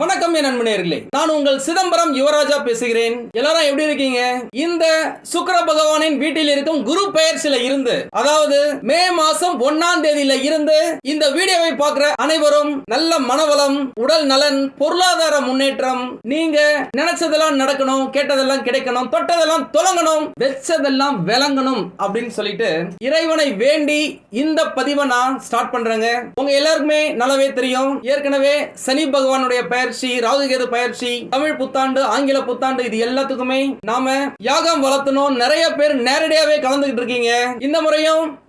வணக்கம் என் நண்பனேர்களே நான் உங்கள் சிதம்பரம் யுவராஜா பேசுகிறேன். எல்லாரும் எப்படி இருக்கீங்க? இந்த சுக்கர பகவானின் வீட்டில் இருக்கும் குரு பெயர்ச்சியில இருந்து அதாவது மே மாசம் ஒன்னாம் தேதியில இருந்து இந்த வீடியோவை பார்க்கிற அனைவரும் நல்ல மனவளம் உடல் நலன் பொருளாதார முன்னேற்றம் நீங்க நினைச்சதெல்லாம் நடக்கணும் கேட்டதெல்லாம் கிடைக்கணும் தொட்டதெல்லாம் தொடங்கணும் வெச்சதெல்லாம் விளங்கணும் அப்படின்னு சொல்லிட்டு இறைவனை வேண்டி இந்த பதிவை நான் ஸ்டார்ட் பண்றேங்க. உங்க எல்லாருக்குமே நல்லாவே தெரியும். ஏற்கனவே சனி பகவானுடைய பயிற்சி ராகுகேது பயிற்சி தமிழ் புத்தாண்டு ஆங்கில புத்தாண்டு இது எல்லாத்துக்குமே நாம யாகம் வளர்த்தணும். நிறைய பேர் நேரடியாவே கலந்துகிட்டு இருக்கீங்க. இந்த முறையும்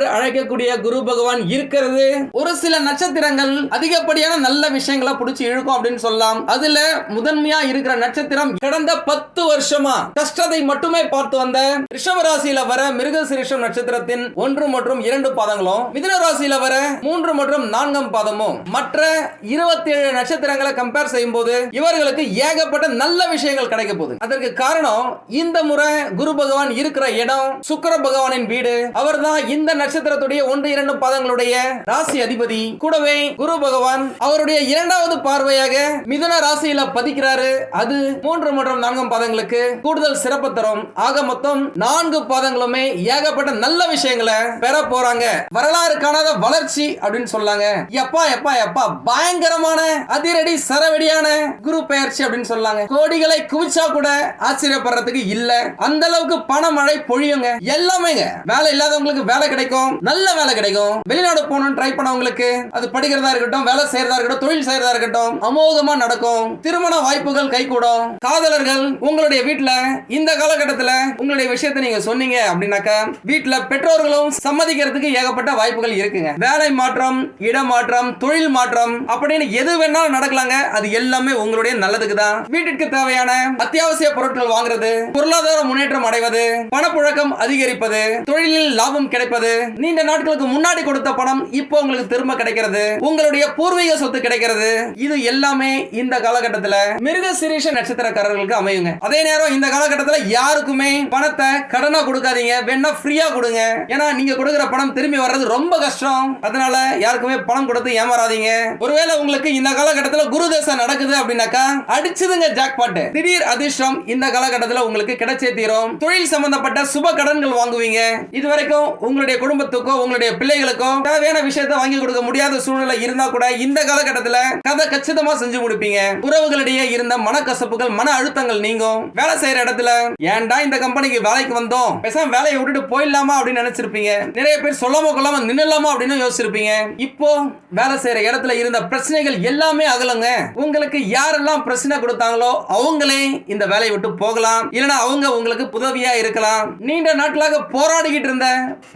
அழைக்கக்கூடிய குரு பகவான் இருக்கிறது. ஒரு சில நட்சத்திரங்கள் அதிகப்படியான நல்ல விஷயங்களை பிடிச்சி இழுக்கும் அப்படின்னு சொல்லலாம். அதுல முதன்மையா இருக்கிற நட்சத்திரம் கடந்த பத்து வருஷமா கஷ்டத்தை மட்டுமே பார்த்து வந்த ரிஷபராசியில வர மிருகசிரிஷம் நட்சத்திரத்தின் ஒன்று மற்றும் இரண்டு பாதங்களும் மிதுன ராசியில வர மூன்று மற்றும் நான்காம் பாதமும். மற்ற இருபத்தி ஏழு நட்சத்திரங்களை கம்பேர் செய்யும் போது இவர்களுக்கு ஏகப்பட்ட நல்ல விஷயங்கள் கிடைக்க போகுது. அதற்கு காரணம் இந்த முறை குரு பகவான் இருக்கிற இடம் சுக்கர பகவானின் வீடு. அவர்தான் இந்த நட்சத்திரத்துடைய ஒன்று இரண்டு பாதங்களுடைய ராசி அதிபதி. கூடவே குரு பகவான் அவருடைய இரண்டாவது பார்வையாக மிதுன ராசியில பதிக்கிறாரு. அது மூன்று மற்றும் நான்காம் பாதங்களுக்கு கூடுதல் சிறப்பு தரும். ஆக மொத்தம் நான்கு பாதங்களுமே ஏகப்பட்ட நல்ல விஷயங்களை பெற போறாங்க. வரலாறு காணாத வளர்ச்சி அப்படின்னு சொல்லாங்க. எப்பா எப்பா எப்பா பயங்கரமான அதிரடி சரவெடியான குரு பெயர்ச்சி அப்படின்னு சொல்லாங்க. கோடிகளை குவிச்சா கூட ஆச்சரியப்படுறதுக்கு இல்ல. அந்த அளவுக்கு பணமழை பொழியுங்க. எல்லாமே வேலை இல்லாதவங்களுக்கு வேலை கிடைக்கும் நல்ல வேலை கிடைக்கும். வெளிநாடு போகணும்னு ட்ரை பண்ணவங்களுக்கு அது படிக்கிறதா இருக்கட்டும் வேலை செய்யறதா இருக்கட்டும் தொழில் செய்யறதா இருக்கட்டும் அமோகமா நடக்கும். திருமண வாய்ப்புகள் கைகூடும். காதலர்கள் உங்களுடைய வீட்டுல இந்த காலகட்டத்துல உங்களுடைய விஷயத்தை நீங்க சொன்னீங்க அப்படின்னாக்கா வீட்டுல பெற்றோர்களும் சம்மதிக்கிறதுக்கு ஏகப்பட்ட வாய்ப்புகள் இருக்குங்க. வேலை மாற்றம் இடமாற்றம் தொழில் மாற்றம் அப்படின்னு எது வேணாலும் நடக்கலாங்க. அது எல்லாமே உங்களுடைய நல்லதுக்கு தான். வீட்டிற்கு தேவையான அத்தியாவசிய பொருட்கள் வாங்குறது பொருளாதார முன்னேற்றம் அடைவது பணப்புழக்கம் அதிகரிப்பது தொழிலில் லாபம் கிடைப்பது நீண்ட நாட்களுக்கு முன்னாடி கொடுத்த பணம் இப்போ உங்களுக்கு திரும்ப கிடைக்கிறது. உங்களுடைய பூர்வீக சொத்து கிடைக்கிறது. இது எல்லாமே இந்த காலகட்டத்தில் மிருக சிரீஷ நட்சத்திரக்காரர்களுக்கு அமையுங்க. அதே நேரம் இந்த காலகட்டத்துல யாருக்குமே பணத்தை கடனா கொடுக்காதீங்க வேணா ஃப்ரீயா கொடுங்க. ஏன்னா நீங்க கொடுக்கிற பணம் திரும்பி வர்றது ரொம்ப கஷ்டம். அதனால யாருக்குமே பணம் கொடுத்து ஏமாறாதீங்க. ஒருவேளை உங்களுக்கு இந்த காலகட்டத்தில் குரு தசை நடக்குது அப்படின்னாக்கா அடிச்சதுங்க ஜாக்பாட் திடீர் அதிர்ஷ்டம் இந்த காலகட்டத்தில் உங்களுக்கு கிடைச்சே தீரும். தொழில் சம்பந்தப்பட்ட சுப கடன்கள் வாங்குவீங்க. இது வரைக்கும் உங்களுடைய குடும்பத்துக்கோ உங்களுடைய பிள்ளைகளுக்கோ தேவையான விஷயத்தை வாங்கி கொடுக்க முடியாத சூழ்நிலை இருந்தா கூட இந்த காலகட்டத்துல கதை கச்சிதமா செஞ்சு முடிப்பீங்க. உறவுகளிடையே இருந்த மனக்கசப்புகள் மன அழுத்தங்கள் நீங்கும். வேலை செய்யற இடத்துல ஏன்டா இந்த கம்பெனிக்கு வேலைக்கு வந்தோம்? பேசாம வேலையை விட்டுட்டு போயிடலாமா? அப்படின்னு நினைச்சிருப்பீங்க. நிறைய பேர் சொல்லாம கொள்ளாம நின்னலாமா அப்படின்னு யோசிச்சிருப்பீங்க. இப்போ வேலை செய்யற இடத்துல இருந்த பிரச்சனைகள் எல்லாமே அகலுங்க. உங்களுக்கு யாரெல்லாம் பிரச்சனை கொடுத்தாங்களோ அவங்களே இந்த வேலையை விட்டு போகலாம். இல்லைன்னா அவங்க உங்களுக்கு உதவியா இருக்கலாம். நீண்ட நாட்களாக போராடிக்கிட்டு இருந்த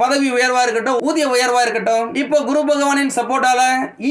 பதவி உயர்வா இருக்கட்டும் ஊதிய உயர்வா இருக்கட்டும் இப்போ குரு பகவானின் சப்போர்ட்டால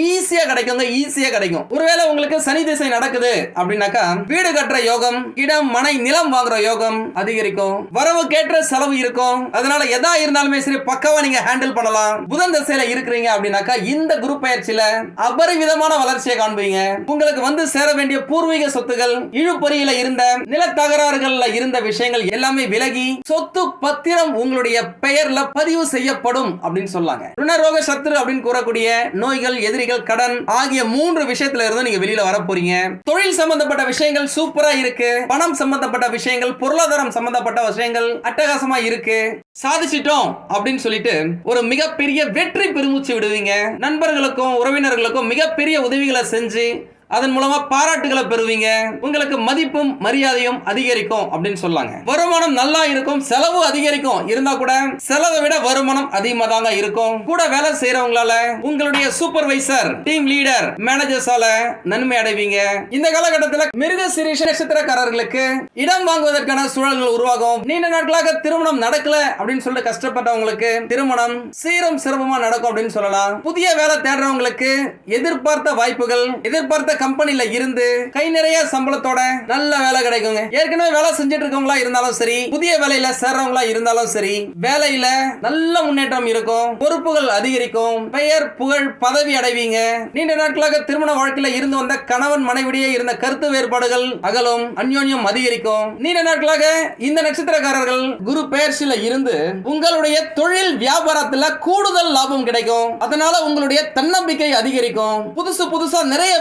ஈஸியா கிடைக்குங்க ஈஸியா கிடைக்கும் ஒருவேளை உங்களுக்கு சனி திசை நடக்குது அப்படின்னாக்கா வீடு கட்டுற யோகம் இடம் மனை நிலம் வாங்குற யோகம் அதிகரிக்கும். வரவு கேட்ட செலவு இருக்கும். அதனால எதா இருந்தாலுமே சரி பக்கவா நீங்க ஹேண்டில் பண்ணலாம். புதன் திசையில இருக்கிறீங்க அப்படின்னாக்கா இந்த குரு பயிற்சியில அபரிவிதமான வளர்ச்சியை காண்பீங்க. உங்களுக்கு வந்து சேர வேண்டிய பூர்வீக சொத்துகள் இழுப்பொறியில இருந்த நில தகராறுகள்ல இருந்த விஷயங்கள் எல்லாமே விலகி சொத்து பத்திரம் உங்களுடைய பெயர்ல பதிவு செய்ய செய்யப்படும் அப்படின்னு சொல்லாங்க. ருணரோக சத்துரு அப்படின்னு கூறக்கூடிய நோய்கள் எதிரிகள் கடன் ஆகிய மூன்று விஷயத்துல இருந்து நீங்க வெளியில வர போறீங்க. தொழில் சம்பந்தப்பட்ட விஷயங்கள் சூப்பரா இருக்கு. பணம் சம்பந்தப்பட்ட விஷயங்கள் பொருளாதாரம் சம்பந்தப்பட்ட விஷயங்கள் அட்டகாசமா இருக்கு. சாதிச்சிட்டோம் அப்படின்னு சொல்லிட்டு ஒரு மிகப்பெரிய வெற்றி பெருமூச்சு விடுவீங்க. நண்பர்களுக்கும் உறவினர்களுக்கும் மிகப்பெரிய உதவிகளை செஞ்சு அதன் மூலமா பாராட்டுகளை பெறுவீங்க. உங்களுக்கு மதிப்பும் மரியாதையும் அதிகரிக்கும் அப்படின்னு சொல்லாங்க. வருமானம் நல்லா இருக்கும் செலவு அதிகரிக்கும். இருந்தா கூட செலவை விட வருமானம் அதிகமா தாங்க இருக்கும். கூட வேலை செய்யறவங்களால உங்களுடைய சூப்பர்வைசர் டீம் லீடர் மேனேஜர்ஸால நன்மை அடைவீங்க. இந்த காலகட்டத்தில் மிருக சிரீஷ நட்சத்திரக்காரர்களுக்கு இடம் வாங்குவதற்கான சூழல்கள் உருவாகும். நீண்ட நாட்களாக திருமணம் நடக்கல அப்படின்னு சொல்லிட்டு கஷ்டப்பட்டவங்களுக்கு திருமணம் சீரும் சிரமமா நடக்கும் அப்படின்னு சொல்லலாம். புதிய வேலை தேடுறவங்களுக்கு எதிர்பார்த்த வாய்ப்புகள் எதிர்பார்த்த கம்பெனில இருந்து கை நிறைய சம்பளத்தோட நல்ல வேலை கிடைக்குங்க. ஏற்கனவே வேலை செஞ்சுட்டு இருக்கவங்களா இருந்தாலும் சரி புதிய வேலையில சேர்றவங்களா இருந்தாலும் சரி வேலையில நல்ல முன்னேற்றம் இருக்கும் பொறுப்புகள் அதிகரிக்கும் பெயர் புகழ் பதவி அடைவீங்க. நீண்ட நாட்களாக திருமண வாழ்க்கையில இருந்து வந்த கணவன் மனைவிடையே இருந்த கருத்து வேறுபாடுகள் அகலும் அந்யோன்யம் அதிகரிக்கும். நீண்ட நாட்களாக இந்த நட்சத்திரக்காரர்கள் குரு பெயர்ச்சியில இருந்து உங்களுடைய தொழில் வியாபாரத்துல கூடுதல் லாபம் கிடைக்கும். அதனால உங்களுடைய தன்னம்பிக்கை அதிகரிக்கும். புதுசு புதுசா நிறைய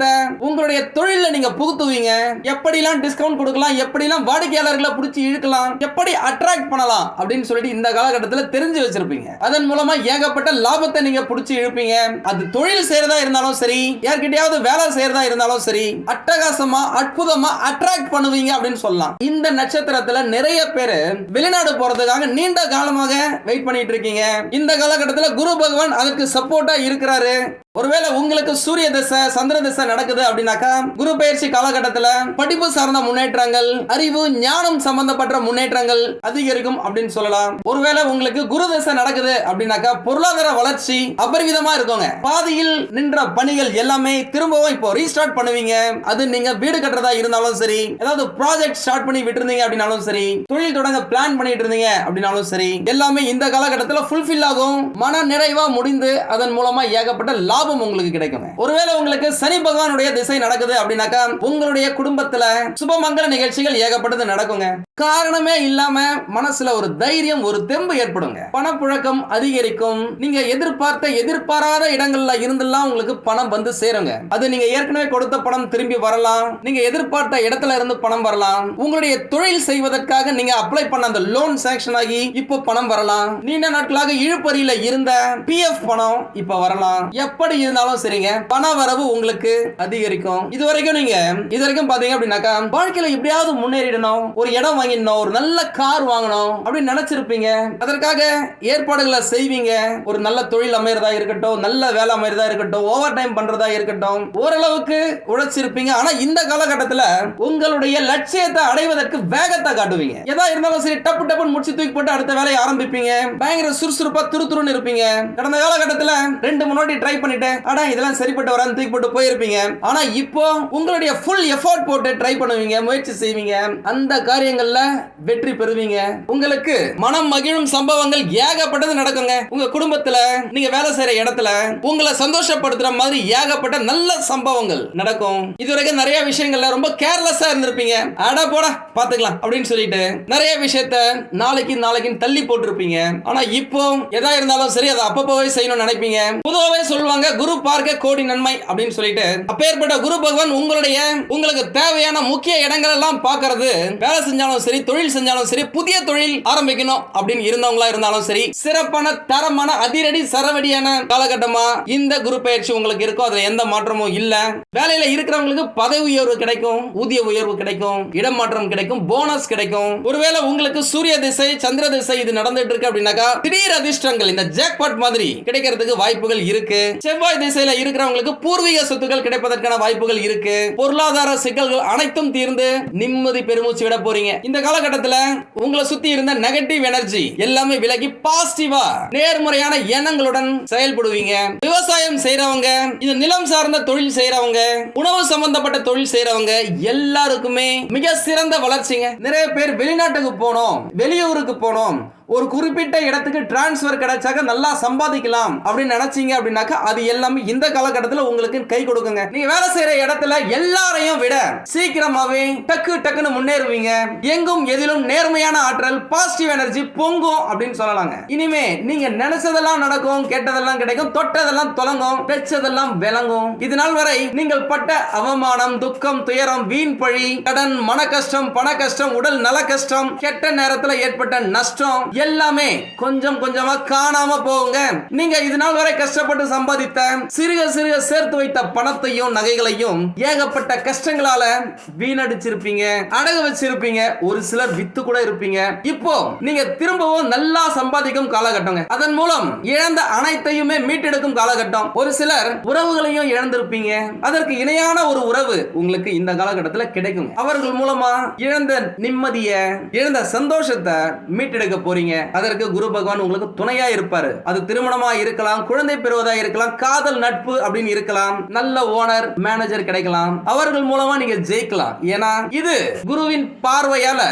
விஷயத்தை உங்களுடைய தொழில நீங்க புகுத்துவீங்க. எப்படிலாம் டிஸ்கவுண்ட் கொடுக்கலாம் எப்படிலாம் வாடிக்கையாளர்களை பிடிச்சி இழுக்கலாம் எப்படி அட்ராக்ட் பண்ணலாம் அப்படின்னு சொல்லிட்டு இந்த காலகட்டத்தில் தெரிஞ்சு வச்சிருப்பீங்க. அதன் மூலமா ஏகப்பட்ட லாபத்தை நீங்க பிடிச்சி இழுப்பீங்க. அது தொழில் செய்யறதா இருந்தாலும் சரி யார்கிட்டயாவது வேலை செய்யறதா இருந்தாலும் சரி அட்டகாசமா அற்புதமா அட்ராக்ட் பண்ணுவீங்க அப்படின்னு சொல்லலாம். இந்த நட்சத்திரத்துல நிறைய பேர் வெளிநாடு போறதுக்காக நீண்ட காலமாக வெயிட் பண்ணிட்டு இருக்கீங்க. இந்த காலகட்டத்தில் குரு பகவான் அதற்கு சப்போர்ட்டா இருக்கிறாரு. ஒருவேளை உங்களுக்கு சூரிய தசை சந்திர தசை நடக்குது அப்படின்னாக்கா குரு பயிற்சி காலகட்டத்தில் படிப்பு சார்ந்த முன்னேற்றங்கள் அறிவு ஞானம் சம்பந்தப்பட்ட முன்னேற்றங்கள் அதிகரிக்கும் அப்படின்னு சொல்லலாம். ஒருவேளை உங்களுக்கு குரு தசை நடக்குது அப்படின்னாக்கா பொருளாதார வளர்ச்சி அபரிவிதமா இருக்குங்க. பாதியில் நின்ற பணிகள் எல்லாமே திரும்பவும் இப்போ ரீஸ்டார்ட் பண்ணுவீங்க. அது நீங்க வீடு கட்டுறதா இருந்தாலும் சரி ஏதாவது ப்ராஜெக்ட் ஸ்டார்ட் பண்ணி விட்டுருந்தீங்க அப்படின்னாலும் சரி தொழில் தொடங்க பிளான் பண்ணிட்டு இருந்தீங்க அப்படின்னாலும் சரி எல்லாமே இந்த காலகட்டத்தில் ஃபுல்ஃபில் ஆகும். மன நிறைவா முடிந்து அதன் மூலமா ஏகப்பட்ட லாபம் உங்களுக்கு கிடைக்கும். ஒருவேளை உங்களுக்கு சனி பகவானுடைய திசை நடக்குது அப்படின்னாக்கா உங்களுடைய குடும்பத்துல சுபமங்கல நிகழ்ச்சிகள் ஏகப்பட்டது நடக்குங்க. காரணமே இல்லாம மனசுல ஒரு தைரியம் ஒரு தெம்பு ஏற்படுங்க. பணப்புழக்கம் அதிகரிக்கும். நீங்க எதிர்பார்த்த எதிர்பாராத இடங்கள்ல இருந்தெல்லாம் உங்களுக்கு பணம் வந்து சேருங்க. அது நீங்க ஏற்கனவே கொடுத்த பணம் திரும்பி வரலாம். நீங்க எதிர்பார்த்த இடத்துல இருந்து பணம் வரலாம். உங்களுடைய தொழில் செய்வதற்காக நீங்க அப்ளை பண்ண அந்த லோன் சாங்ஷன் ஆகி இப்போ பணம் வரலாம். நீண்ட நாட்களாக இழுப்பறியில இருந்த பிஎஃப் பணம் இப்ப வரலாம். எப்படி இருந்தாலும் சரிங்க. பண வரவு உங்களுக்கு அதிகரிக்கும். இது வரைக்கும் நீங்க இது வரைக்கும் பாத்தீங்க அப்படின்னாக்கா வாழ்க்கையில எப்படியாவது முன்னேறிடணும் ஒரு இடம் வாங்கிடணும் ஒரு நல்ல கார் வாங்கணும் அப்படின்னு நினைச்சிருப்பீங்க. அதற்காக ஏற்பாடுகளை செய்வீங்க. ஒரு நல்ல தொழில் அமையறதா இருக்கட்டும் நல்ல வேலை அமையறதா இருக்கட்டும் ஓவர் டைம் பண்றதா இருக்கட்டும் ஓரளவுக்கு உழைச்சிருப்பீங்க. ஆனா இந்த காலகட்டத்துல உங்களுடைய லட்சியத்தை அடைவதற்கு வேகத்தை காட்டுவீங்க. எதா இருந்தாலும் சரி டப்பு டப்புன்னு முடிச்சு தூக்கி போட்டு அடுத்த வேலையை ஆரம்பிப்பீங்க. பயங்கர சுறுசுறுப்பா துருதுருன்னு இருப்பீங்க. கடந்த காலகட்டத்துல ரெண்டு முன்னாடி ட்ரை பண்ணி பண்ணிட்டு ஆனா இதெல்லாம் சரிப்பட்டு வரான்னு தூக்கி போட்டு போயிருப்பீங்க. ஆனா இப்போ உங்களுடைய ஃபுல் எஃபோர்ட் போட்டு ட்ரை பண்ணுவீங்க முயற்சி செய்வீங்க. அந்த காரியங்கள்ல வெற்றி பெறுவீங்க. உங்களுக்கு மனம் மகிழும் சம்பவங்கள் ஏகப்பட்டது நடக்குங்க. உங்க குடும்பத்துல நீங்க வேலை செய்யற இடத்துல உங்களை சந்தோஷப்படுத்துற மாதிரி ஏகப்பட்ட நல்ல சம்பவங்கள் நடக்கும். இதுவரைக்கும் நிறைய விஷயங்கள்ல ரொம்ப கேர்லெஸ்ஸா இருந்திருப்பீங்க. அட போடா பாத்துக்கலாம் அப்படின்னு சொல்லிட்டு நிறைய விஷயத்த நாளைக்கு நாளைக்கு தள்ளி போட்டிருப்பீங்க. ஆனா இப்போ எதா இருந்தாலும் சரி அதை அப்பப்போவே செய்யணும்னு நினைப்பீங்க. பொதுவாகவே சொல்லுவாங்க குரு பார்க்க கோடி நன்மை அப்படின்னு சொல்லிட்டு அப்பேற்பட்ட குரு பகவான் உங்களுடைய உங்களுக்கு தேவையான முக்கிய இடங்கள் எல்லாம் பார்க்கறது வேலை செஞ்சாலும் சரி தொழில் செஞ்சாலும் சரி புதிய தொழில் ஆரம்பிக்கணும் அப்படின்னு இருந்தவங்களா இருந்தாலும் சரி சிறப்பான தரமான அதிரடி சரவடியான காலகட்டமா இந்த குரு பயிற்சி உங்களுக்கு இருக்கும் அதுல எந்த மாற்றமும் இல்ல. வேலையில இருக்கிறவங்களுக்கு பதவி உயர்வு கிடைக்கும் ஊதிய உயர்வு கிடைக்கும் இடமாற்றம் கிடைக்கும் போனஸ் கிடைக்கும். ஒருவேளை உங்களுக்கு சூரிய திசை சந்திர திசை இது நடந்துட்டு இருக்கு அப்படின்னாக்கா திடீர் அதிர்ஷ்டங்கள் இந்த ஜாக்பாட் மாதிரி கிடைக்கிறதுக்கு வாய்ப்புகள் இருக்கு. செவ்வாய் திசையில இருக்கிறவங்களுக்கு பூர்வீக சொத்துக்கள் கிடைப்பதற்கான வாய்ப்புகள் இருக்கு. பொருளாதார சிக்கல்கள் அனைத்தும் தீர்ந்து நிம்மதி பெருமூச்சு விட போறீங்க. இந்த காலகட்டத்தில் உங்களை சுத்தி இருந்த நெகட்டிவ் எனர்ஜி எல்லாமே விலகி பாசிட்டிவா நேர்முறையான எண்ணங்களுடன் செயல்படுவீங்க. விவசாயம் செய்யறவங்க இந்த நிலம் சார்ந்த தொழில் செய்யறவங்க உணவு சம்பந்தப்பட்ட தொழில் செய்யறவங்க எல்லாருக்குமே மிக சிறந்த வளர்ச்சிங்க. நிறைய பேர் வெளிநாட்டுக்கு போனோம் வெளியூருக்கு போனோம். ஒரு குறிப்பிட்ட இடத்துக்கு டிரான்ஸ்ஃபர் கிடைச்சாக்க நல்லா சம்பாதிக்கலாம் அப்படின்னு நினைச்சீங்க அப்படின்னாக்கா அது எல்லாமே இந்த காலகட்டத்தில் உங்களுக்கு கை கொடுக்குங்க. நீங்க வேலை செய்யற இடத்துல எல்லாரையும் விட சீக்கிரமாவே டக்கு டக்குன்னு முன்னேறுவீங்க. எங்கும் எதிலும் நேர்மையான ஆற்றல் பாசிட்டிவ் எனர்ஜி பொங்கும் அப்படின்னு சொல்லலாங்க. இனிமே நீங்க நினைச்சதெல்லாம் நடக்கும் கேட்டதெல்லாம் கிடைக்கும் தொட்டதெல்லாம் தொலங்கும் பெச்சதெல்லாம் விளங்கும். இது நாள் வரை நீங்கள் பட்ட அவமானம் துக்கம் துயரம் வீண் பழி கடன் மன கஷ்டம் பண கஷ்டம் உடல் நல கஷ்டம் கெட்ட நேரத்தில் ஏற்பட்ட நஷ்டம் எல்லாமே கொஞ்சம் கொஞ்சமா காணாம போகுங்க. நீங்க இது நாள் வரை கஷ்டப்பட்டு சம்பாதித்த சிறுக சிறுக சேர்த்து வைத்த பணத்தையும் நகைகளையும் ஏகப்பட்ட கஷ்டங்களால வீணடிச்சிருப்பீங்க அடகு வச்சிருப்பீங்க ஒரு சிலர் வித்து கூட இருப்பீங்க. இப்போ நீங்க திரும்பவும் நல்லா சம்பாதிக்கும் காலகட்டங்க. அதன் மூலம் இழந்த அனைத்தையுமே மீட்டெடுக்கும் காலகட்டம். ஒரு சிலர் உறவுகளையும் இழந்திருப்பீங்க. அதற்கு இணையான ஒரு உறவு உங்களுக்கு இந்த காலகட்டத்தில் கிடைக்கும் அவர்கள் மூலமா இழந்த நிம்மதிய இழந்த சந்தோஷத்தை மீட்டெடுக்க போறீங்க. அதற்கு குரு பகவான் உங்களுக்கு துணையா இருப்பாரு. அது திருமணமா இருக்கலாம் குழந்தை பெறுவதா இருக்கலாம் காதல் நட்பு அப்படின்னு இருக்கலாம். நல்ல ஓனர் மேனேஜர் கிடைக்கலாம். அவர்கள் மூலமா நீங்க ஜெயிக்கலாம். ஏன்னா இது குருவின் பார்வையால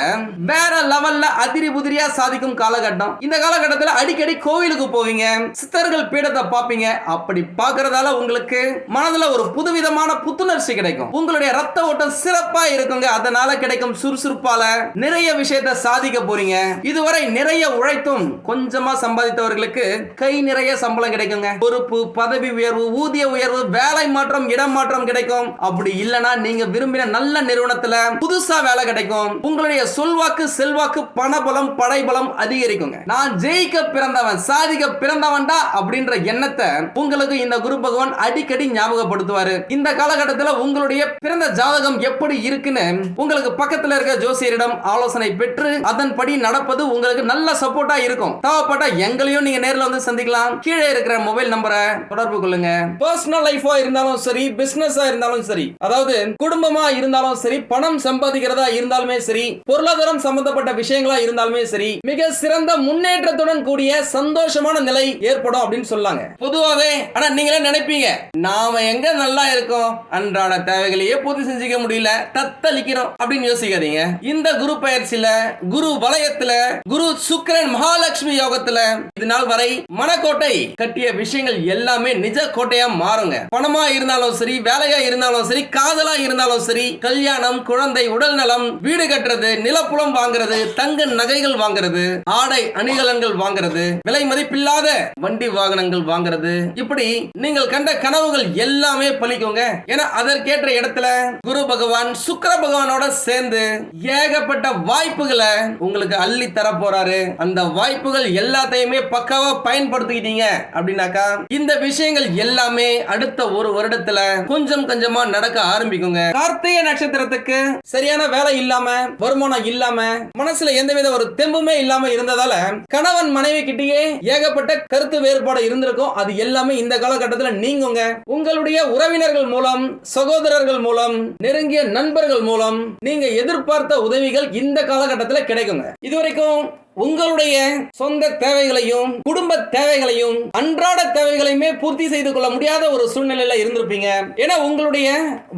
வேற லெவல்ல அதிரி புதிரியா சாதிக்கும் காலகட்டம். இந்த காலகட்டத்தில் அடிக்கடி கோவிலுக்கு போவீங்க சித்தர்கள் பீடத்தை பார்ப்பீங்க. அப்படி பார்க்கறதால உங்களுக்கு மனதுல ஒரு புதுவிதமான புத்துணர்ச்சி கிடைக்கும். உங்களுடைய ரத்த ஓட்டம் சிறப்பா இருக்குங்க. அதனால கிடைக்கும் சுறுசுறுப்பால நிறைய விஷயத்தை சாதிக்க போறீங்க. இதுவரை நிறைய உழைத்தும் கொஞ்சமா சம்பாதித்தவர்களுக்கு கை நிறைய சம்பளம் கிடைக்குங்க. பொறுப்பு பதவி உயர்வு ஊதிய உயர்வு வேலை மாற்றம் இடம் மாற்றம் கிடைக்கும். அப்படி இல்லனா நீங்க விரும்பின நல்ல நிறுவனத்துல புதுசா வேலை கிடைக்கும். உங்களுடைய சொல்வாக்கு செல்வாக்கு பணபலம் படைபலம் அதிகரிக்குங்க. நான் ஜெயிக்க பிறந்தவன் சாதிக்க பிறந்தவன்டா அப்படின்ற எண்ணத்தை உங்களுக்கு இந்த குரு பகவான் அடிக்கடி ஞாபகப்படுத்துவாரு. இந்த காலகட்டத்துல உங்களுடைய பிறந்த ஜாதகம் எப்படி இருக்குன்னு உங்களுக்கு பக்கத்துல இருக்க ஜோசியரிடம் ஆலோசனை பெற்று அதன்படி நடப்பது உங்களுக்கு நல்ல சப்போர்ட்டா இருக்கும். தேவைப்பட்டா எங்களையும் நீங்க நேர்ல வந்து சந்திக்கலாம். கீழே இருக்கிற மொபைல் நம்பரை தொடர்பு கொள்ளுங்க. பர்சனல் லைஃபா இருந்தாலும் சரி பிசினஸா இருந்தாலும் சரி அதாவது குடும்பமா இருந்தாலும் சரி பணம் சம்பாதிக்கிறதா இருந்தாலுமே சரி பொருளாதாரம் சம்பந்தப்பட்ட விஷயங்களா இருந்தாலுமே சரி மிக சிறந்த முன்னேற்றத்துடன் கூடிய சந்தோஷமான நிலை ஏற்படும் அப்படின்னு சொல்லாங்க. பொதுவாவே ஆனா நீங்களே நினைப்பீங்க நாம எங்க நல்லா இருக்கோம்? அன்றாட தேவைகளையே பூர்த்தி செஞ்சுக்க முடியல தத்தளிக்கிறோம் அப்படின்னு யோசிக்காதீங்க. இந்த குரு பயிற்சியில குரு வலயத்துல குரு சு சுக்கிரன் மகாலட்சுமி யோகத்துல இது நாள் வரை மனக்கோட்டை கட்டிய விஷயங்கள் எல்லாமே நிஜ கோட்டையா மாறுங்க. பணமா இருந்தாலும் சரி வேலையா இருந்தாலும் சரி காதலா இருந்தாலும் சரி கல்யாணம் குழந்தை உடல் நலம் வீடு கட்டுறது நிலப்புலம் வாங்குறது தங்க நகைகள் வாங்குறது ஆடை அணிகலன்கள் வாங்குறது விலை மதிப்பில்லாத வண்டி வாகனங்கள் வாங்குறது. இப்படி நீங்கள் கண்ட கனவுகள் எல்லாமே பலிக்குங்க. ஏன்னா அதற்கேற்ற இடத்துல குரு பகவான் சுக்கர பகவானோட சேர்ந்து ஏகப்பட்ட வாய்ப்புகளை உங்களுக்கு அள்ளி தர போறாரு அந்த வாய்ப்புகள் எல்லாத்தையுமே பக்காவா பயன்படுத்திக்கிட்டீங்க அப்படின்னாக்கா இந்த விஷயங்கள் எல்லாமே அடுத்த ஒரு வருடத்துல கொஞ்சம் கொஞ்சமா நடக்க ஆரம்பிக்குங்க. கார்த்திகை நட்சத்திரத்துக்கு சரியான வேலை இல்லாம வருமானம் இல்லாம மனசுல எந்தவித ஒரு தெம்புமே இல்லாம இருந்ததால கணவன் மனைவி கிட்டேயே ஏகப்பட்ட கருத்து வேறுபாடு இருந்திருக்கும். அது எல்லாமே இந்த காலகட்டத்துல நீங்குங்க. உங்களுடைய உறவினர்கள் மூலம் சகோதரர்கள் மூலம் நெருங்கிய நண்பர்கள் மூலம் நீங்க எதிர்பார்த்த உதவிகள் இந்த காலகட்டத்துல கிடைக்குங்க. இதுவரைக்கும் உங்களுடைய சொந்த தேவைகளையும் குடும்ப தேவைகளையும் அன்றாட தேவைகளையுமே பூர்த்தி செய்து கொள்ள முடியாத ஒரு சூழ்நிலையில இருந்திருப்பீங்க. ஏன்னா உங்களுடைய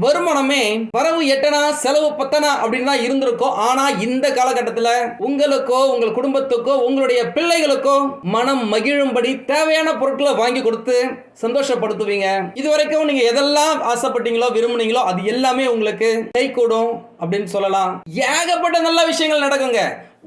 வருமானமே வரவு எட்டனா செலவு பத்தனா அப்படின்னு தான் இருந்திருக்கும். ஆனா இந்த காலகட்டத்தில் உங்களுக்கோ உங்கள் குடும்பத்துக்கோ உங்களுடைய பிள்ளைகளுக்கோ மனம் மகிழும்படி தேவையான பொருட்களை வாங்கி கொடுத்து சந்தோஷப்படுத்துவீங்க. இது வரைக்கும் நீங்க எதெல்லாம் ஆசைப்பட்டீங்களோ விரும்புனீங்களோ அது எல்லாமே உங்களுக்கு கை கூடும் அப்படின்னு சொல்லலாம். ஏகப்பட்ட நல்ல விஷயங்கள் நடக்குங்க.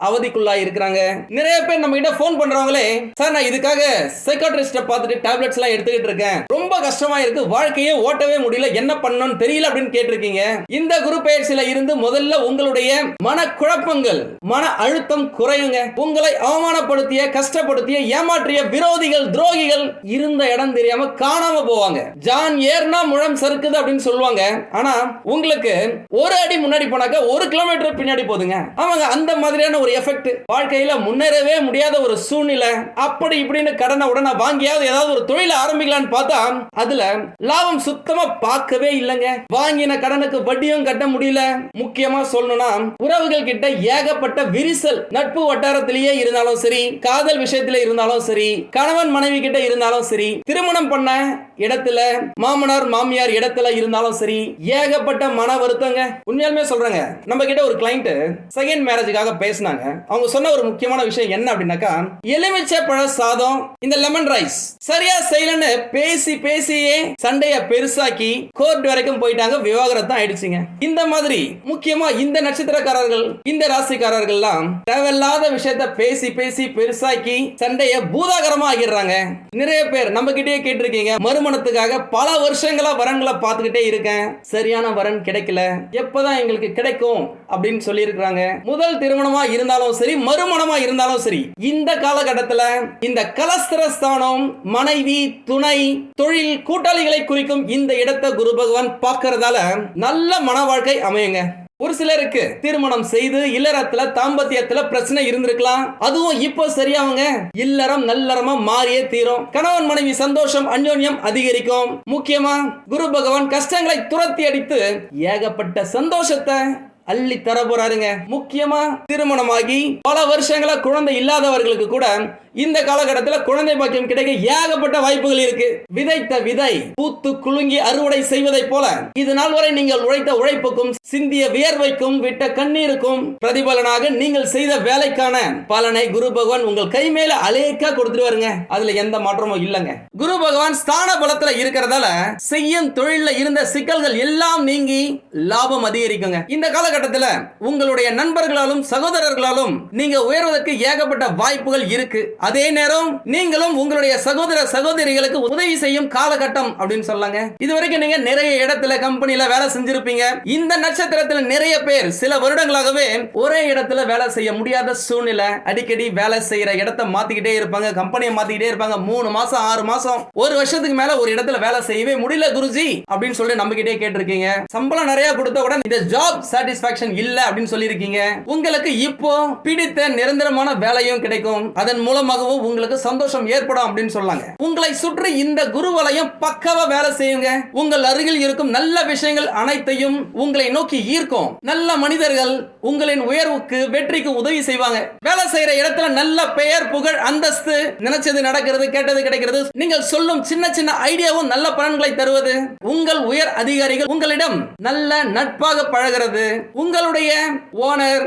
அவதிக்குள்ளா இருக்கிறாங்க. நிறைய பேர் நம்ம கிட்ட ஃபோன் பண்றவங்களே சார் நான் இதுக்காக சைக்காட்ரிஸ்ட பார்த்துட்டு டேப்லெட்ஸ் எல்லாம் எடுத்துக்கிட்டு இருக்கேன். ரொம்ப கஷ்டமா இருக்கு. வாழ்க்கையே ஓட்டவே முடியல. என்ன பண்ணணும்னு தெரியல அப்படின்னு கேட்டிருக்கீங்க. இந்த குரு பயிற்சியில இருந்து முதல்ல உங்களுடைய மன குழப்பங்கள் மன அழுத்தம் குறையுங்க. உங்களை அவமானப்படுத்திய கஷ்டப்படுத்திய ஏமாற்றிய விரோதிகள் துரோகிகள் இருந்த இடம் தெரியாம காணாம போவாங்க. ஜான் ஏர்னா முழம் சறுக்குது அப்படின்னு சொல்லுவாங்க. ஆனா உங்களுக்கு ஒரு அடி முன்னாடி போனாக்க ஒரு கிலோமீட்டர் பின்னாடி போதுங்க. அவங்க அந்த மாதிரியான ஒரு எஃபெக்ட் வாழ்க்கையில முன்னேறவே முடியாத ஒரு சூழ்நிலை. அப்படி இப்படின்னு கடனை உடனே வாங்கியாவது ஏதாவது ஒரு தொழில ஆரம்பிக்கலாம்னு பார்த்தா அதுல லாபம் சுத்தமா பார்க்கவே இல்லைங்க. வாங்கின கடனுக்கு வட்டியும் கட்ட முடியல. முக்கியமா சொல்லணும்னா உறவுகள் கிட்ட ஏகப்பட்ட விரிசல் நட்பு வட்டாரத்திலேயே இருந்தாலும் சரி காதல் விஷயத்துல இருந்தாலும் சரி கணவன் மனைவி கிட்ட இருந்தாலும் சரி திருமணம் பண்ண இடத்துல மாமனார் மாமியார் இடத்துல இருந்தாலும் சரி ஏகப்பட்ட மன வருத்தங்க. உண்மையாலுமே சொல்றேங்க நம்ம கிட்ட ஒரு கிளைண்ட் செகண்ட் மேரேஜுக்காக பேசினாங்க. அவங்க சொன்ன ஒரு முக்கியமான விஷயம் என்ன அப்படின்னாக்கா எலுமிச்சை பழ சாதம் இந்த லெமன் ரைஸ் சரியா செய்யலன்னு பேசி பேசியே சண்டைய பெருசாக்கி கோர்ட் வரைக்கும் போயிட்டாங்க. விவாகரத்து ஆயிடுச்சுங்க. இந்த மாதிரி முக்கியமா இந்த நட்சத்திரக்காரர்கள் இந்த ராசிக்காரர்கள்லாம் தேவையில்லாத விஷயத்த பேசி பேசி பெருசாக்கி சண்டைய பூதாகரமா ஆகிடுறாங்க நிறைய பேர் நம்ம கிட்டயே கேட்டிருக்கீங்க. மறுமணத்துக்காக பல வருஷங்களா வரன்களை பார்த்துக்கிட்டே இருக்கேன். சரியான வரன் கிடைக்கல. எப்பதான் எங்களுக்கு கிடைக்கும் அப்படின்னு சொல்லி இருக்கிறாங்க முதல் திருமணமா இருந்தாலும் சரி மறுமணமா இருந்தாலும் சரி இந்த காலகட்டத்துல இந்த கலஸ்திரஸ்தானம் மனைவி துணை தொழில் கூட்டாளிகளை குறிக்கும் இந்த இடத்தை குரு பகவான் பார்க்கறதால நல்ல மன வாழ்க்கை அமையுங்க. ஒரு சிலருக்கு திருமணம் செய்து இல்லறத்துல தாம்பத்தியத்துல பிரச்சனை இருந்திருக்கலாம். அதுவும் இப்போ சரியாவுங்க இல்லறம் நல்லறமா மாறியே தீரும். கணவன் மனைவி சந்தோஷம் அந்யோன்யம் அதிகரிக்கும். முக்கியமா குரு பகவான் கஷ்டங்களை துரத்தி அடித்து ஏகப்பட்ட சந்தோஷத்தை அள்ளி தர போறாருங்க. முக்கியமா திருமணமாகி பல வருஷங்களா குழந்தை இல்லாதவர்களுக்கு கூட இந்த காலகட்டத்தில் குழந்தை பாக்கியம் கிடைக்க ஏகப்பட்ட வாய்ப்புகள் இருக்கு. விதைத்த விதை பூத்து குலுங்கி அறுவடை செய்வதை போல இது நாள் வரை நீங்கள் உழைத்த உழைப்புக்கும் சிந்திய வியர்வைக்கும் விட்ட கண்ணீருக்கும் பிரதிபலனாக நீங்கள் செய்த வேலைக்கான பலனை குரு பகவான் உங்கள் கை மேல அலேக்கா கொடுத்துருவாருங்க. அதுல எந்த மாற்றமும் இல்லைங்க. குரு பகவான் ஸ்தான பலத்துல இருக்கிறதால செய்யும் தொழில இருந்த சிக்கல்கள் எல்லாம் நீங்கி லாபம் அதிகரிக்குங்க. இந்த காலகட்டத்தில் உங்களுடைய நண்பர்களாலும் சகோதரர்களாலும் நீங்க உயர்வதற்கு ஏகப்பட்ட வாய்ப்புகள் இருக்கு. அதே நேரம் நீங்களும் உங்களுடைய சகோதர சகோதரிகளுக்கு உதவி செய்யும் காலகட்டம் அப்படின்னு சொல்லாங்க. இதுவரைக்கும் நீங்க நிறைய இடத்துல கம்பெனில வேலை செஞ்சிருப்பீங்க. இந்த நட்சத்திரத்துல நிறைய பேர் சில வருடங்களாகவே ஒரே இடத்துல வேலை செய்ய முடியாத சூழ்நிலை. அடிக்கடி வேலை செய்யற இடத்த மாத்திக்கிட்டே இருப்பாங்க கம்பெனியை மாத்திக்கிட்டே இருப்பாங்க. மூணு மாசம் ஆறு மாசம் ஒரு வருஷத்துக்கு மேல ஒரு இடத்துல வேலை செய்யவே முடியல குருஜி அப்படின்னு சொல்லி நம்பிக்கிட்டே கேட்டிருக்கீங்க. சம்பளம் நிறைய கொடுத்த கூட இந்த ஜாப் சாட்டிஸ்பாக்சன் இல்ல அப்படின்னு சொல்லியிருக்கீங்க. உங்களுக்கு இப்போ பிடித்த நிரந்தரமான வேலையும் கிடைக்கும். அதன் மூலமாக மூலமாகவும் உங்களுக்கு சந்தோஷம் ஏற்படும் அப்படின்னு சொல்லாங்க. உங்களை சுற்றி இந்த குரு வலயம் பக்கவா வேலை செய்யுங்க. உங்கள் அருகில் இருக்கும் நல்ல விஷயங்கள் அனைத்தையும் உங்களை நோக்கி ஈர்க்கும். நல்ல மனிதர்கள் உங்களின் உயர்வுக்கு வெற்றிக்கு உதவி செய்வாங்க. வேலை செய்யற இடத்துல நல்ல பெயர் புகழ் அந்தஸ்து நினைச்சது நடக்கிறது கேட்டது கிடைக்கிறது. நீங்கள் சொல்லும் சின்ன சின்ன ஐடியாவும் நல்ல பலன்களை தருவது. உங்கள் உயர் அதிகாரிகள் உங்களிடம் நல்ல நட்பாக பழகிறது. உங்களுடைய ஓனர்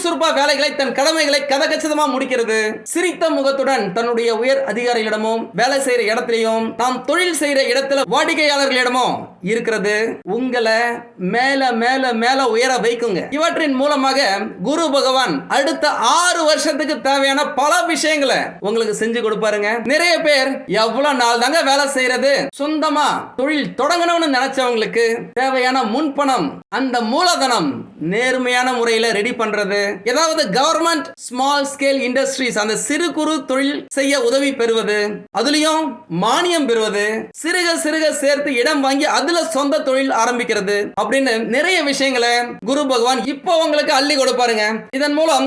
சுறுசுறுப்பா வேலைகளை தன் கடமைகளை கதகச்சிதமா முடிக்கிறது. சிரித்த முகத்துடன் தன்னுடைய உயர் அதிகாரிகளிடமும் வேலை செய்யற இடத்திலையும் தாம் தொழில் செய்யற இடத்துல வாடிக்கையாளர்களிடமும் இருக்கிறது. உங்களை மேல மேல மேல உயர வைக்குங்க. இவற்றின் மூலமாக குரு பகவான் அடுத்த ஆறு வருஷத்துக்கு தேவையான பல விஷயங்களை உங்களுக்கு செஞ்சு கொடுப்பாருங்க. நிறைய பேர் எவ்வளவு நாள் தாங்க வேலை செய்யறது? சொந்தமா தொழில் தொடங்கணும்னு நினைச்சவங்களுக்கு தேவையான முன்பணம் அந்த மூலதனம் நேர்மையான முறையில ரெடி பண்றது. ஏதாவது கவர்மெண்ட் ஸ்மால் ஸ்கேல் இண்டஸ்ட்ரீஸ் அந்த சிறு குறு தொழில் செய்ய உதவி பெறுவது அதுலயும் மானியம் பெறுவது சிறுக சிறுக சேர்த்து இடம் வாங்கி அதுல சொந்த தொழில் ஆரம்பிக்கிறது அப்படின்னு நிறைய விஷயங்களை குரு பகவான் இப்போ உங்களுக்கு அள்ளி கொடுப்பாருங்க. இதன் மூலம்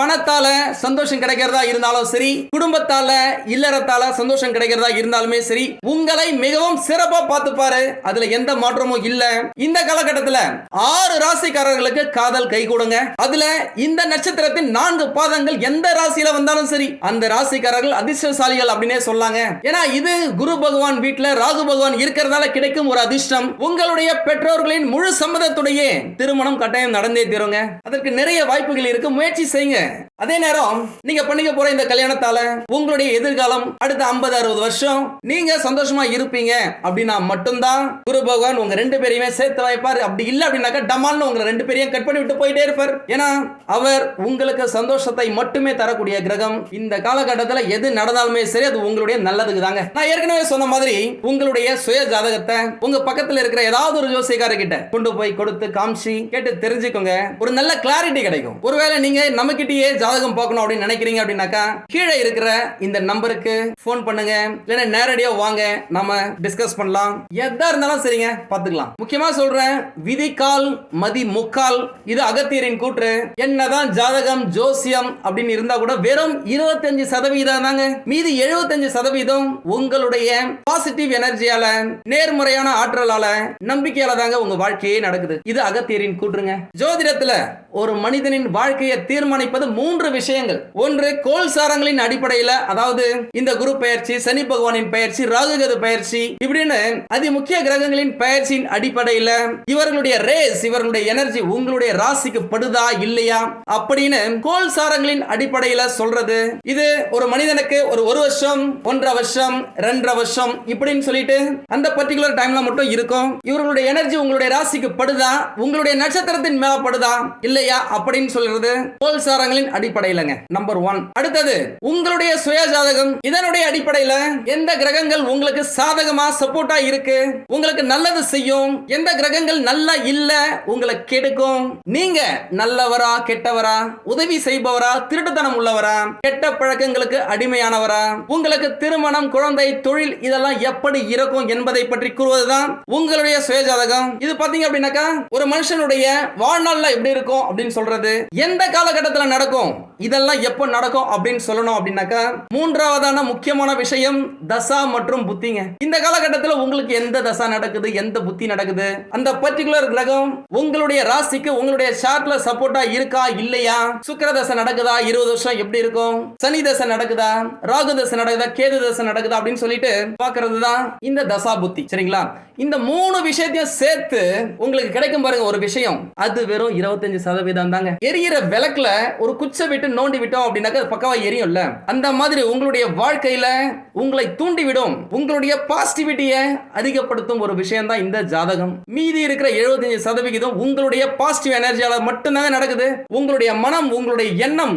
பணத்தால சந்தோஷம் கிடைக்கிறதா இருந்தாலும் சரி குடும்பத்தால இல்லறத்தால சந்தோஷம் கிடைக்கிறதா இருந்தாலுமே சரி உங்களை மிகவும் சிறப்பா பார்த்துப்பாரு. அதுல எந்த மாற்றமும் இல்ல. இந்த காலகட்டத்துல ஆறு ராசிக்காரர்களுக்கு காதல் கை கொடுங்க. அதுல இந்த நட்சத்திரத்தின் நான்கு பாதங்கள் எந்த ராசியில வந்தாலும் சரி அந்த ராசிக்காரர்கள் அதிர்ஷ்டசாலிகள் அப்படின்னே சொல்லாங்க. ஏன்னா இது குரு பகவான் வீட்டுல ராகு பகவான் இருக்கிறதால கிடைக்கும் ஒரு அதிர்ஷ்டம். உங்களுடைய பெற்றோர்களின் முழு சம்மதத்துடைய திருமணம் கட்டாயம் நடந்தே தீருங்க. அதற்கு நிறைய வாய்ப்புகள் இருக்கு. முயற்சி செய்யுங்க. அதே நேரம் நீங்க பண்ணிக்க போற இந்த கல்யாணத்தால உங்களுடைய எதிர்காலம் அடுத்த 50 அறுபது வருஷம் நீங்க சந்தோஷமா இருப்பீங்க. அப்படின்னா மட்டும்தான் குரு பகவான் உங்க ரெண்டு பேரையுமே சேர்த்து வைப்பார். அப்படி இல்ல அப்படின்னாக்கா டமால்னு உங்க ரெண்டு பேரையும் கட் பண்ணி விட்டு போயிட்டே இருப்பார். ஏன்னா அவர் உங்களுக்கு சந்தோஷத்தை மட்டுமே தரக்கூடிய கிரகம். இந்த காலகட்டத்தில் எது நடந்தாலுமே சரி அது உங்களுடைய நல்லதுக்கு தாங்க நான் ஏற்கனவே சொன்ன மாதிரி உங்களுடைய சுய ஜாதகத்தை உங்க பக்கத்துல இருக்கிற ஏதாவது ஒரு ஜோசியக்கார கிட்ட கொண்டு போய் கொடுத்து காமிச்சு கேட்டு தெரிஞ்சுக்கோங்க. ஒரு நல்ல கிளாரிட்டி கிடைக்கும். ஒருவேளை நீங்க நம்ம கிட்ட கிட்டயே ஜாதகம் பார்க்கணும் அப்படின்னு நினைக்கிறீங்க அப்படின்னாக்கா கீழே இருக்கிற இந்த நம்பருக்கு ஃபோன் பண்ணுங்க. இல்லைன்னா நேரடியா வாங்க. நம்ம டிஸ்கஸ் பண்ணலாம். எதா இருந்தாலும் சரிங்க பார்த்துக்கலாம். முக்கியமா சொல்றேன் விதிக்கால் மதி முக்கால் இது அகத்தியரின் கூற்று. என்னதான் ஜாதகம் ஜோசியம் அப்படின்னு இருந்தா கூட வெறும் இருபத்தஞ்சு சதவீதம் தாங்க. மீதி 75% சதவீதம் உங்களுடைய பாசிட்டிவ் எனர்ஜியால நேர்முறையான ஆற்றலால நம்பிக்கையால தாங்க உங்க வாழ்க்கையே நடக்குது. இது அகத்தியரின் கூற்றுங்க. ஜோதிடத்துல ஒரு மனிதனின் வாழ்க்கையை தீர்மானிப்பது மூன்று விஷயங்கள். ஒன்று கோல் சாரங்களின் அடிப்படையில் அதாவது இந்த குரு பயிற்சி சனி பகவானின் பயிற்சி ராகுகது பயிற்சி இப்படின்னு அதி முக்கிய கிரகங்களின் பயிற்சியின் அடிப்படையில் இவர்களுடைய ரேஸ் இவர்களுடைய எனர்ஜி உங்களுடைய ராசிக்கு படுதா இல்லையா? அப்படின்னு கோல் சாரங்களின் அடிப்படையில் சொல்றது. இது ஒரு மனிதனுக்கு ஒரு ஒரு வருஷம் ஒன்றரை வருஷம் ரெண்டரை வருஷம் இப்படின்னு சொல்லிட்டு அந்த பர்டிகுலர் டைம்ல மட்டும் இருக்கும். இவர்களுடைய எனர்ஜி உங்களுடைய ராசிக்கு படுதா? உங்களுடைய நட்சத்திரத்தின் மேல படுதா? இல்லையா? அப்படின்னு சொல்றது. கோல் சாரங்கள் சாரங்களின் அடிப்படையிலங்க. நம்பர் ஒன் அடுத்தது உங்களுடைய சுய ஜாதகம் இதனுடைய அடிப்படையில எந்த கிரகங்கள் உங்களுக்கு சாதகமா சப்போர்ட்டா இருக்கு? உங்களுக்கு நல்லது செய்யும். எந்த கிரகங்கள் நல்லா இல்ல உங்களை கெடுக்கும். நீங்க நல்லவரா கெட்டவரா உதவி செய்பவரா திருட்டுத்தனம் உள்ளவரா கெட்ட பழக்கங்களுக்கு அடிமையானவரா உங்களுக்கு திருமணம் குழந்தை தொழில் இதெல்லாம் எப்படி இருக்கும் என்பதை பற்றி கூறுவதுதான் உங்களுடைய சுயஜாதகம். இது பாத்தீங்க அப்படின்னாக்கா ஒரு மனுஷனுடைய வாழ்நாள்ல எப்படி இருக்கும் அப்படின்னு சொல்றது எந்த காலகட்டத்துல நடக்கும் இதெல்லாம் எப்போ நடக்கும் அப்படின்னு சொல்லணும் அப்படின்னாக்கா மூன்றாவதான முக்கியமான விஷயம் தசா மற்றும் புத்திங்க. இந்த காலகட்டத்தில் உங்களுக்கு எந்த தசா நடக்குது எந்த புத்தி நடக்குது? அந்த பர்டிகுலர் கிரகம் உங்களுடைய ராசிக்கு உங்களுடைய சார்ட்ல சப்போர்ட்டா இருக்கா இல்லையா? சுக்கர தசை நடக்குதா இருபது வருஷம் எப்படி இருக்கும்? சனி தசை நடக்குதா ராகு தசை நடக்குதா கேது தசை நடக்குதா அப்படின்னு சொல்லிட்டு பாக்குறது தான் இந்த தசா புத்தி சரிங்களா? இந்த மூணு விஷயத்தையும் சேர்த்து உங்களுக்கு கிடைக்கும் பாருங்க ஒரு விஷயம். அது வெறும் இருபத்தஞ்சு சதவீதம் தாங்க. எரியிற விளக்குல ஒரு குச்சை விட்டு நோண்டி விட்டோம் அப்படின்னாக்க பக்கவா எரியும்ல. அந்த மாதிரி உங்களுடைய வாழ்க்கையில உங்களை தூண்டிவிடும். உங்களுடைய பாசிட்டிவிட்டியை அதிகப்படுத்தும் ஒரு விஷயம் தான் இந்த ஜாதகம். மீதி இருக்கிற 75% சதவிகிதம் உங்களுடைய பாசிட்டிவ் எனர்ஜியால மட்டும்தாங்க நடக்குது. உங்களுடைய மனம் உங்களுடைய எண்ணம்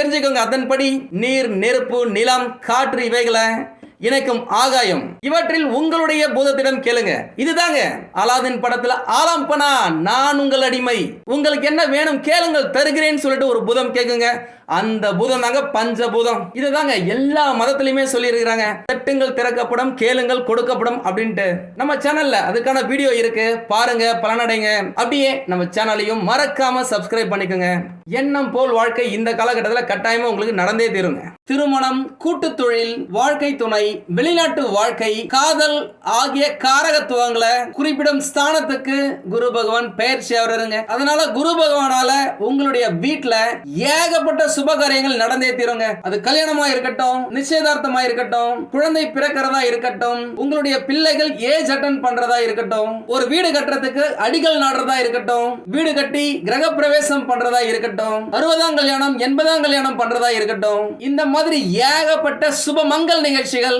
தெரிஞ்சுக்கோங்க அதன்படி நீர் நெருப்பு நிலம் காற்று இவைகளை இணைக்கும் ஆகாயம். இவற்றில் உங்களுடைய பூதத்திடம் கேளுங்க. இதுதாங்க அலாதின் படத்துல ஆலாம் பனா நான் உங்கள் அடிமை. உங்களுக்கு என்ன வேணும் கேளுங்கள் தருகிறேன்னு சொல்லிட்டு ஒரு பூதம் கேக்குங்க. அந்த பூதம் தாங்க பஞ்சபூதம். இதுதாங்க எல்லா மதத்திலையுமே சொல்லி இருக்கிறாங்க தட்டுங்கள் திறக்கப்படும் கேளுங்கள் கொடுக்கப்படும் அப்படின்ட்டு. நம்ம சேனல்ல அதுக்கான வீடியோ இருக்கு. பாருங்க பலனடைங்க. அப்படியே நம்ம சேனலையும் மறக்காம சப்ஸ்கிரைப் பண்ணிக்கோங்க. எண்ணம் போல் வாழ்க்கை இந்த காலகட்டத்தில் கட்டாயமா உங்களுக்கு நடந்தே தீருங்க. திருமணம் கூட்டு தொழில் வாழ்க்கை துணை வெளிநாட்டு வாழ்க்கை காதல் ஆகிய காரகத்துவங்களை குறிப்பிடும் ஸ்தானத்துக்கு குரு பகவான் பயிற்சி அவருங்க அதனால குரு பகவானால உங்களுடைய வீட்டுல ஏகப்பட்ட சுப காரியங்கள் நடந்தே தீருங்க. அது கல்யாணமா இருக்கட்டும் நிச்சயதார்த்தமா இருக்கட்டும் குழந்தை பிறக்கிறதா இருக்கட்டும் உங்களுடைய பிள்ளைகள் ஏஜ் அட்டன் பண்றதா இருக்கட்டும் ஒரு வீடு கட்டுறதுக்கு அடிகள் நாடுறதா இருக்கட்டும் வீடு கட்டி கிரக பிரவேசம் பண்றதா இருக்கட்டும் அறுபதாம் கல்யாணம் எண்பதாம் கல்யாணம் பண்றதா இருக்கட்டும் இந்த மாதிரி ஏகப்பட்ட சுப மங்கல் நிகழ்ச்சிகள்